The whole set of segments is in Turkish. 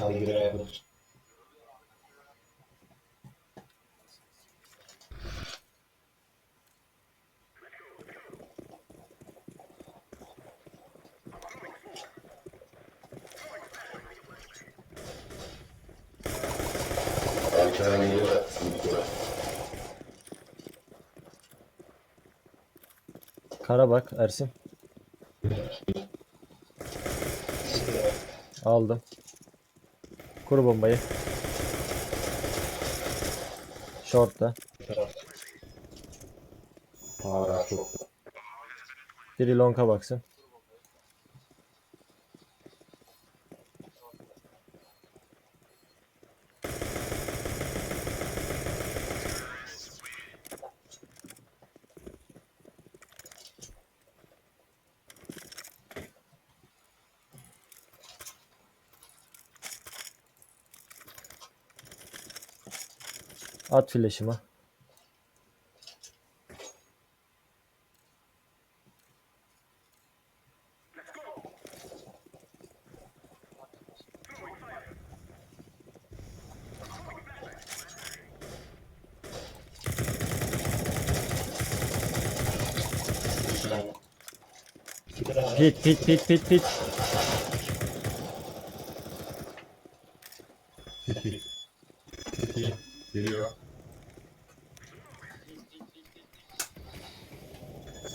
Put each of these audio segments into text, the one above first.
Gidiyor. Kara bak Ersin. Aldım. Kur bombayı. Short'ta. Hala çok. Biri long'a baksın. At tane Pit pit pit pit pit.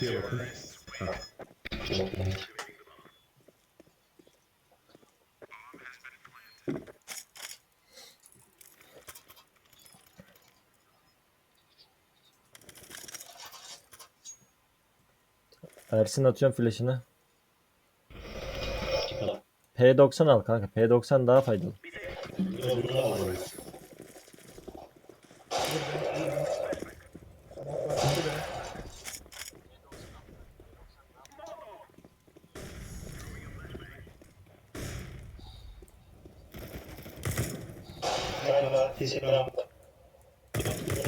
Siye bakın. Ha. Ersin atıyorum flash'ını. Çıkalım. P90 al kanka. P90 daha faydalı. Teşekkürler.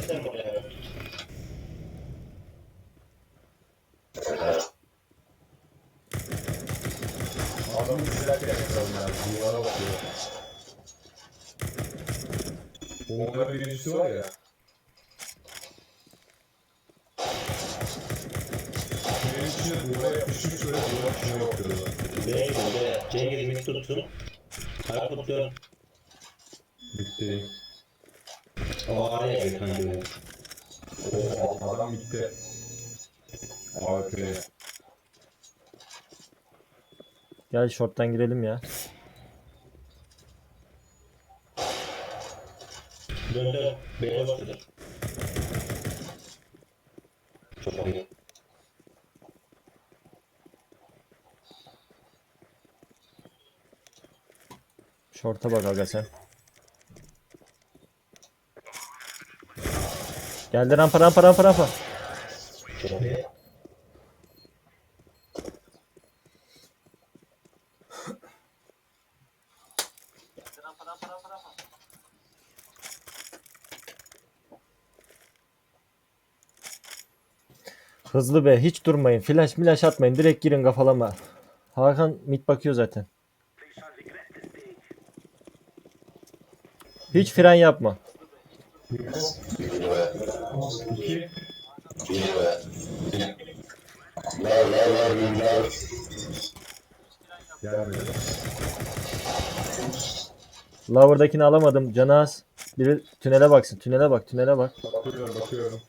Sen buraya. Adamın güzel yapıyorum ya. Duvara bakıyor. Onların birincisi var ya. Benim içine duvara yapışmış şöyle duvara içine bakıyorlar. Gidin, B'ye. C'ye gidin, tutsun. Dön. Bitti. O araya gir kanka. O adam bitti. AWP. Gel short'tan girelim ya. Dön dön. Boş dur. Çok iyi. Short'a bak aga sen. Geldi rampa rampa rampa rampa. Hızlı be hiç durmayın. Flash milaş atmayın. Direkt girin kafalama. Hakan mid bakıyor zaten. Hiç fren yapma. İki. Gelmedi. Lower'dakini alamadım. Canı az. Biri tünele baksın. Tünele bak. Tünele bak. Bakıyorum bakıyorum.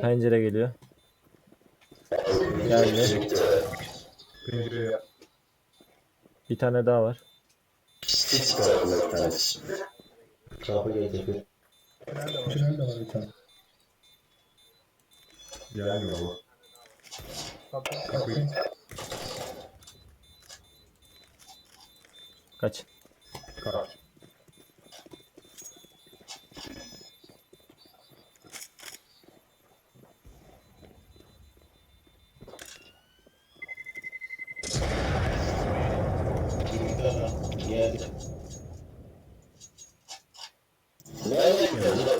Pencere geliyor. Geldi. Pencereye Bir tane daha var. Kapı gelecek. Tünel de var bir tane. gelmiyor bu. Kapıyı. Kaç. Kaç. geldi. Nereden geldi?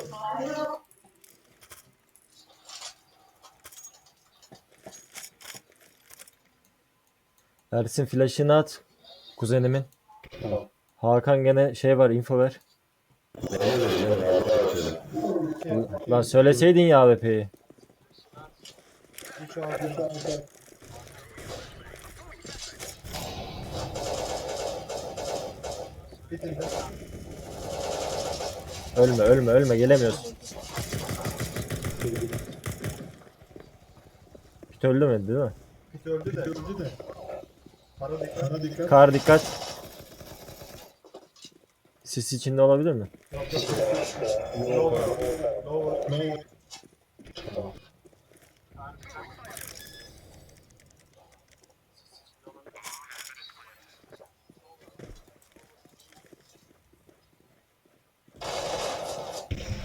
Ersin flash'ını at kuzenimin. Tamam. Hakan gene şey var info ver. Lan söyleseydin ya AWP'yi. Ölme ölme ölme gelemiyorsun. Pit öldü mü değil mi? Bit öldü de. öldü de. Para dikkat. Para dikkat. Kar dikkat. Sis içinde olabilir mi? Yok yok. Lower. Lower. Lower.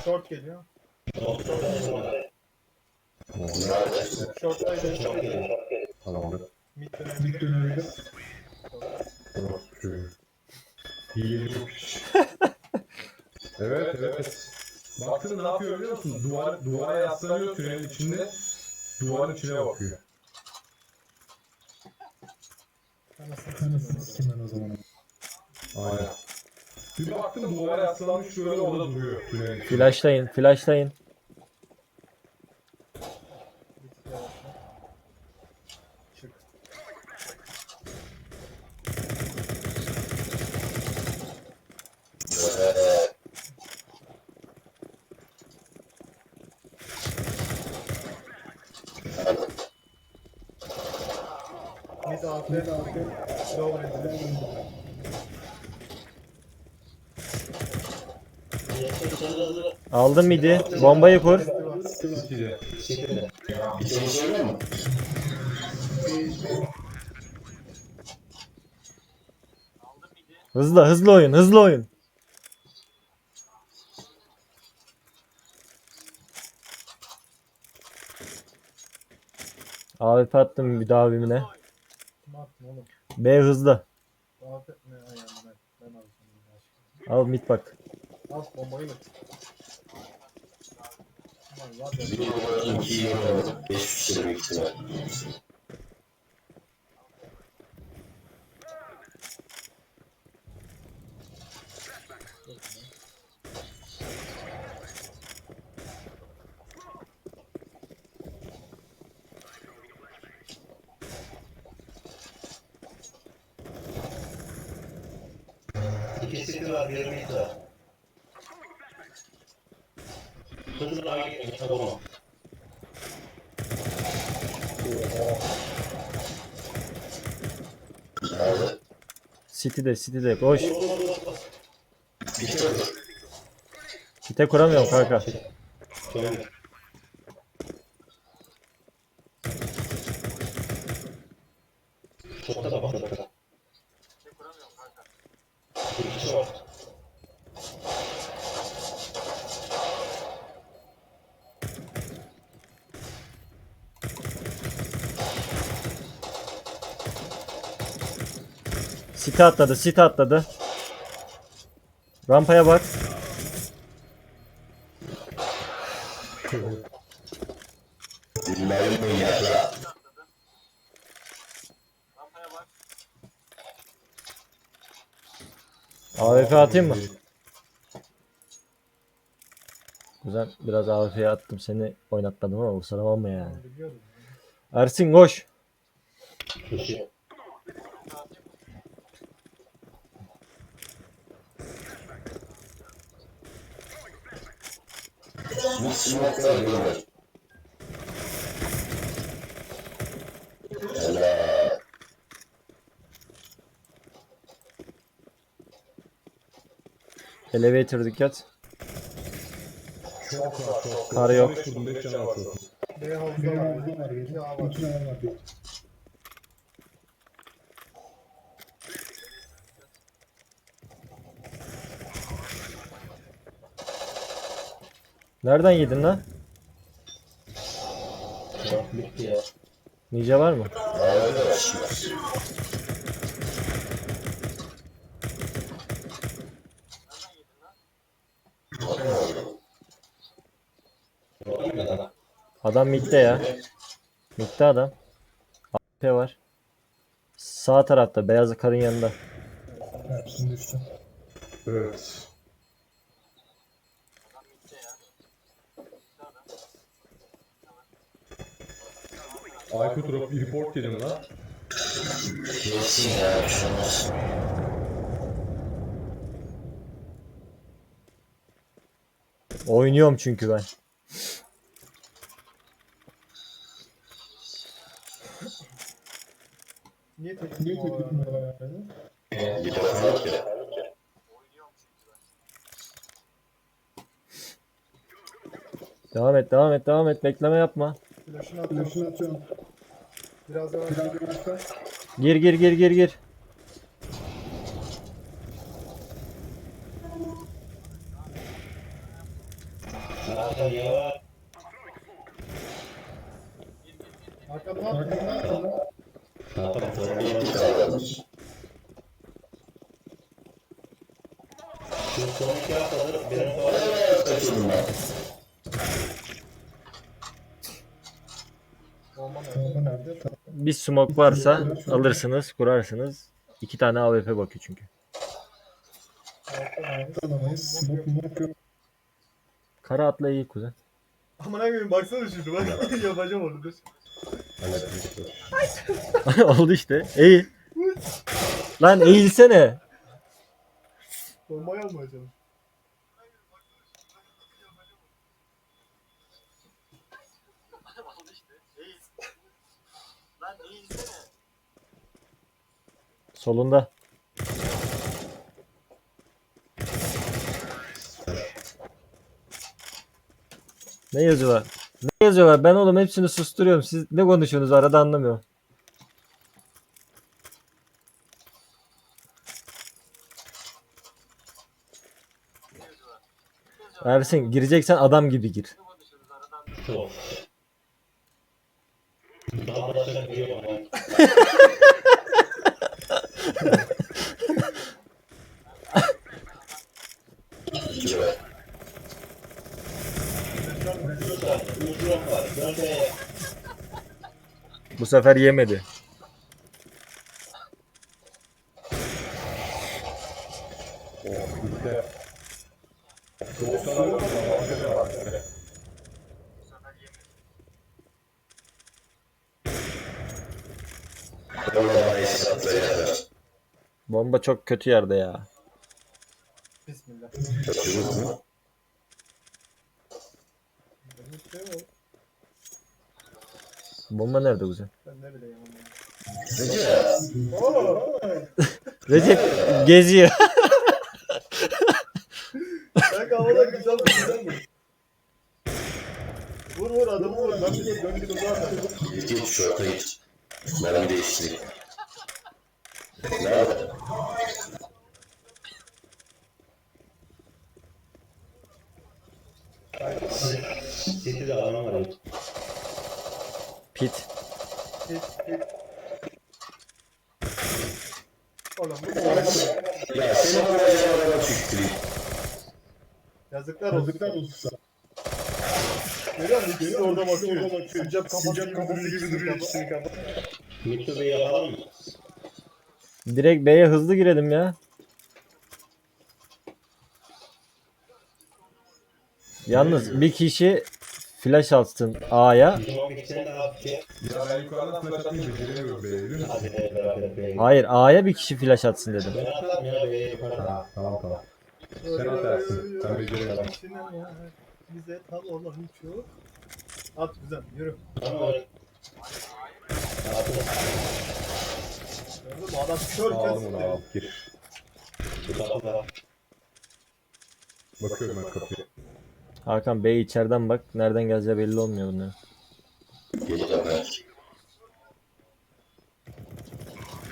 Short geliyor. Nerede? Short'taydı. Tamamdır. Mid dönebilir. Mid dönebilir. Şöyle. Hile çok iş. evet evet. Baktın ne yapıyor biliyor musun? Duvar, duvara yaslanıyor tünelin içinde. Duvarın içine bakıyor. Anasını sikeyim ben o zaman. Aynen. Bir baktım duvara yaslanmış böyle orada duruyor. Flashlayın flashlayın. Aldım midi. Bombayı kur. Bir? Hızlı hızlı oyun hızlı oyun. AWP attım. Kim attın oğlum? B hızlı. Al mid bak. Al bombayı mı? Aman var ya. Bir numara ikiyi yemedim. Beş kişi büyük ihtimal. İki siktir var, bir mid var. Hızlı daha gitme, gitme bunu. Nerede? City'de City'de koş. Kite kuramıyorum kanka. Şöyle. City atladı City atladı. Rampaya bak. AWP atayım mı? Güzel biraz AWP'ye attım seni oynatmadım ama kusura bakma yani. Ersin koş. Koşuyor. Var gönder. Helal. Elevator dikkat. Çok rahat. Kar yok. Beş vurdum, beş canavar çok. B havuzda var. İki A var. İki A var. Nereden yedin lan? Bitti ya. Ninja var mı? Adam midde ya. Midde adam. AP var. Sağ tarafta beyaz karın yanında. Hepsini düştü. Evet. Aykut rap- report yedim lan. Geçsin ya bir olmaz. Oynuyorum çünkü ben. Niye tek Niye tek numara yapmadın? Bir defa yok ya. Devam et devam et devam et bekleme yapma. Flash'ını atıyorum. Flash'ını atıyorum. Biraz yavaş. Biraz yavaş. Gir gir gir gir gir. Hakan yavaş. Arkadan arkadan arkadan. Hakan sorun Bir yok. kalmış. Şu son iki haftadır biraz sonra Kaçırdım ben. Bomba nerede? Bomba nerede? Tamam. Bir smoke varsa alırsınız kurarsınız. İki tane AWP bakıyor çünkü. Kara atla iyi kuzen. Amına koyayım baksana şimdi bak yapacağım onu dur. Oldu işte. İyi. Lan eğilsene. Bombayı almaya çalış. Solunda. Ne yazıyorlar? Ne yazıyorlar? Ben oğlum hepsini susturuyorum. Siz ne konuşuyorsunuz arada anlamıyorum. Ersin gireceksen adam gibi gir. Of. Daha başka bir şey yok ama. İki ver. Uzun var. Dönmeye. Bu sefer yemedi. Bomba çok kötü yerde ya. Bismillah. Bomba nerede kuzen? Ben ne bileyim onu. Recep geziyor. Kanka havalar güzel mi güzel mi? Vur vur adamı vur. Ben bir de dön bir de zaten. Git git şorta git. Mermi değiştireyim. Nerede? City'de adam var. Pit. Oğlum bu? Ya seni buraya araba çektireyim. Yazıklar olsun. Yazıklar olsun. Görüyor musun? İkisi de orada bakıyor. Sincap kafası Sincap gibi kafası duruyor. gibi duruyor. kafa. Mikrobi yapalım mı? Direkt B'ye hızlı girelim ya. Yalnız bir kişi flash atsın A'ya. Ya ben yukarıdan flash. Hayır A'ya bir kişi flash atsın dedim. Ha, tamam tamam. Sen atarsın. Ben beceremem. Bize tam olan hiç yok. At güzel yürü. Tamam mü? Adam körken Aldım onu al. Gir. Bu. Bakıyorum ben kapıya. Hakan Bey içeriden bak. Nereden geleceği belli olmuyor bunların. Geleceğim belki.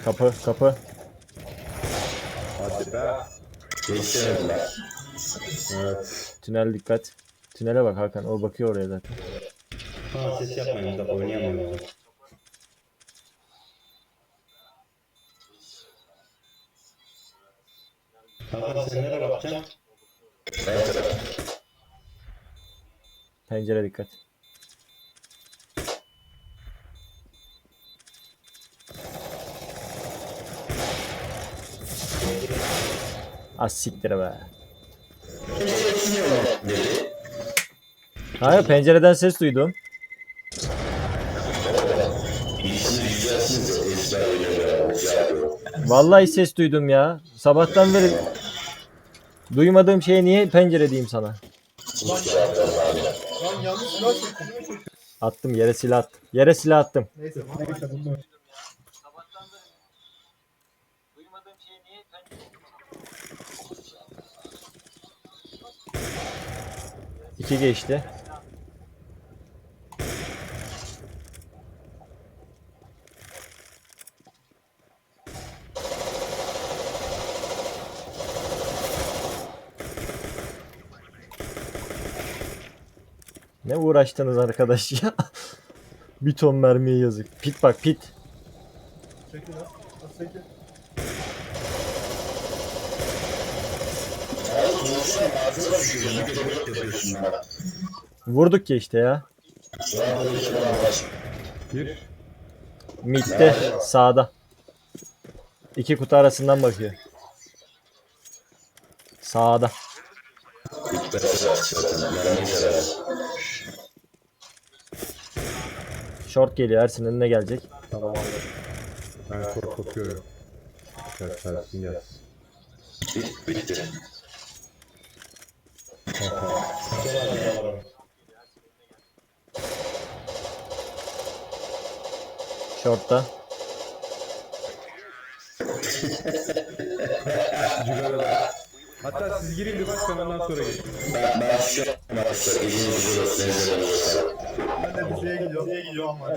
Kapı kapı. Hadi be. Geçemedim ben. Evet. Tünel dikkat. Tünele bak Hakan. O bakıyor oraya zaten. Ha ses yapmayın. Bak oynayamam Hakan sen nereye bakacaksın? Pencere dikkat. Az siktir be. Hayır pencereden ses duydum. Vallahi ses duydum ya. Sabahtan beri duymadığım şeye niye pencere diyeyim sana? Lan yanlış silah çektim. Attım yere silah attım. Yere silah attım. Neyse. Neyse bunlar. İki geçti. Ne uğraştınız arkadaş ya? Bir ton mermiye yazık. Pit bak pit. Çekil lan. Çekil. Vurduk ya işte ya. Bir. Mid'de sağda. İki kutu arasından bakıyor. Sağda. Short geliyor Ersin önüne gelecek. Tamam anladım. Ben çok korkuyorum. Gel sensin gel. Bitti. Short'ta. Cigara. Hatta siz girin bir bak ben ondan sonra gelin. Ben, ben şu an arkadaşlar elinizi güzel olsun. Ben de bir şeye gidiyorum. Şeye gidiyorum ama.